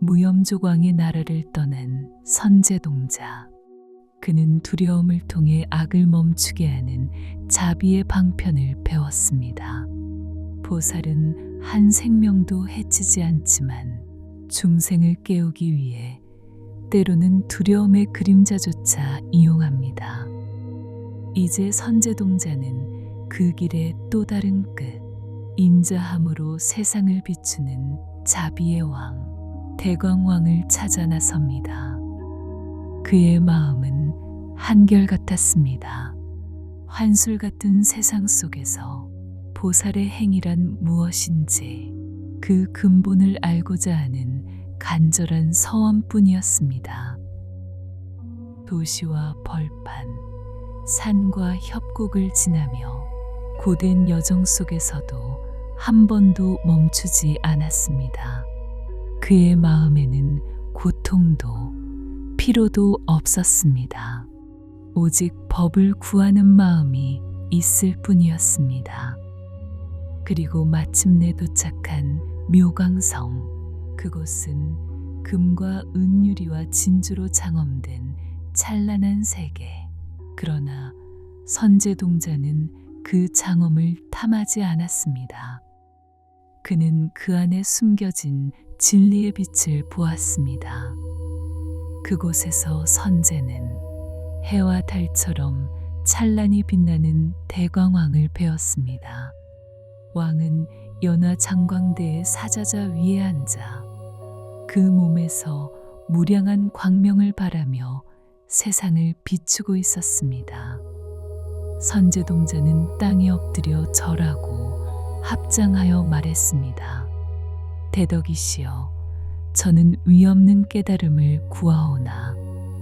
무염조광의 나라를 떠난 선제동자. 그는 두려움을 통해 악을 멈추게 하는 자비의 방편을 배웠습니다. 보살은 한 생명도 해치지 않지만 중생을 깨우기 위해 때로는 두려움의 그림자조차 이용합니다. 이제 선제동자는 그 길의 또 다른 끝, 인자함으로 세상을 비추는 자비의 왕, 대광왕을 찾아 나섭니다. 그의 마음은 한결같았습니다. 환술 같은 세상 속에서 보살의 행위란 무엇인지 그 근본을 알고자 하는 간절한 서원뿐이었습니다. 도시와 벌판, 산과 협곡을 지나며 고된 여정 속에서도 한 번도 멈추지 않았습니다. 그의 마음에는 고통도 피로도 없었습니다. 오직 법을 구하는 마음이 있을 뿐이었습니다. 그리고 마침내 도착한 묘광성. 그곳은 금과 은유리와 진주로 장엄된 찬란한 세계. 그러나 선제동자는 그 장엄을 탐하지 않았습니다. 그는 그 안에 숨겨진 진리의 빛을 보았습니다. 그곳에서 선제는 해와 달처럼 찬란히 빛나는 대광왕을 배웠습니다. 왕은 연화 장광대의 사자자 위에 앉아 그 몸에서 무량한 광명을 바라며 세상을 비추고 있었습니다. 선제동자는 땅에 엎드려 절하고 합장하여 말했습니다. 대덕이시여, 저는 위없는 깨달음을 구하오나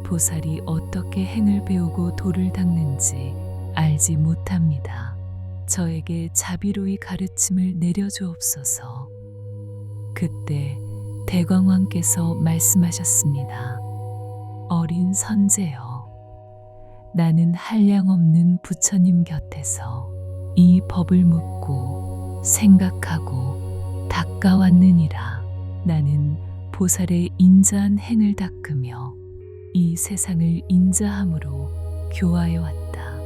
보살이 어떻게 행을 배우고 도를 닦는지 알지 못합니다. 저에게 자비로이 가르침을 내려주옵소서. 그때 대광왕께서 말씀하셨습니다. 어린 선제여, 나는 한량없는 부처님 곁에서 이 법을 묻고 생각하고 닦아왔느니라. 나는 보살의 인자한 행을 닦으며 이 세상을 인자함으로 교화해 왔다.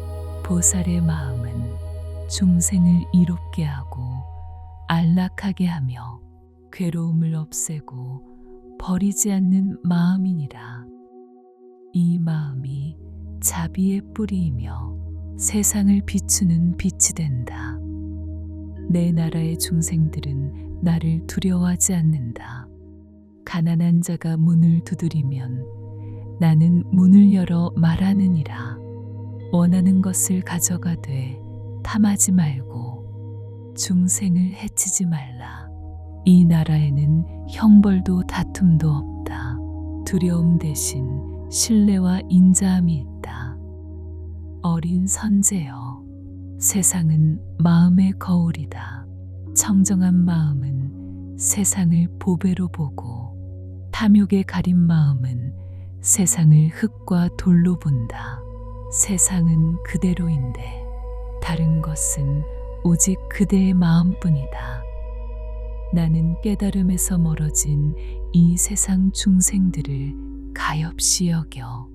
보살의 마음은 중생을 이롭게 하고 안락하게 하며 괴로움을 없애고 버리지 않는 마음이니라. 이 마음이 자비의 뿌리이며 세상을 비추는 빛이 된다. 내 나라의 중생들은 나를 두려워하지 않는다. 가난한 자가 문을 두드리면 나는 문을 열어 말하느니라. 원하는 것을 가져가되 탐하지 말고 중생을 해치지 말라. 이 나라에는 형벌도 다툼도 없다. 두려움 대신 신뢰와 인자함이 있다. 어린 선제여, 세상은 마음의 거울이다. 청정한 마음은 세상을 보배로 보고 탐욕에 가린 마음은 세상을 흙과 돌로 본다. 세상은 그대로인데 다른 것은 오직 그대의 마음뿐이다. 나는 깨달음에서 멀어진 이 세상 중생들을 가엾이 여겨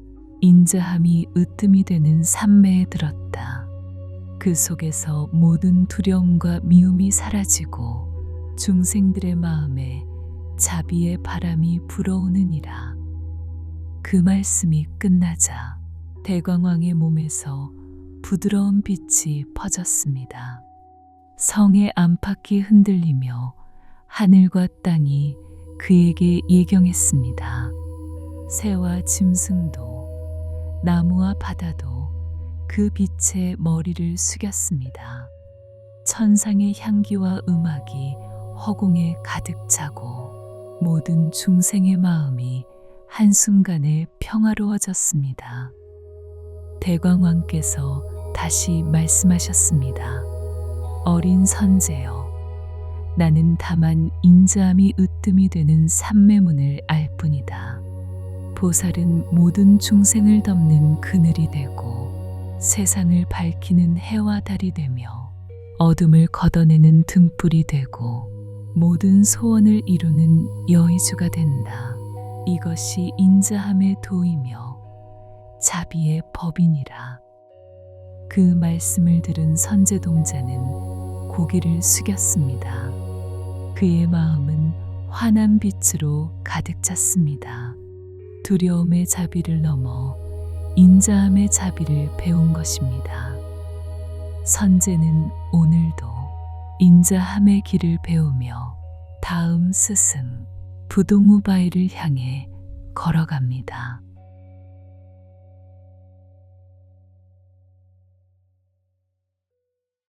인자함이 으뜸이 되는 삼매에 들었다. 그 속에서 모든 두려움과 미움이 사라지고 중생들의 마음에 자비의 바람이 불어오느니라. 그 말씀이 끝나자 대광왕의 몸에서 부드러운 빛이 퍼졌습니다. 성의 안팎이 흔들리며 하늘과 땅이 그에게 예경했습니다. 새와 짐승도 나무와 바다도 그 빛에 머리를 숙였습니다. 천상의 향기와 음악이 허공에 가득 차고 모든 중생의 마음이 한순간에 평화로워졌습니다. 대광왕께서 다시 말씀하셨습니다. 어린 선제여, 나는 다만 인자함이 으뜸이 되는 삼매문을 알 뿐이다. 보살은 모든 중생을 덮는 그늘이 되고 세상을 밝히는 해와 달이 되며 어둠을 걷어내는 등불이 되고 모든 소원을 이루는 여의주가 된다. 이것이 인자함의 도이며 자비의 법이니라. 그 말씀을 들은 선제동자는 고개를 숙였습니다. 그의 마음은 환한 빛으로 가득 찼습니다. 두려움의 자비를 넘어 인자함의 자비를 배운 것입니다. 선제는 오늘도 인자함의 길을 배우며 다음 스승 부동우바이를 향해 걸어갑니다.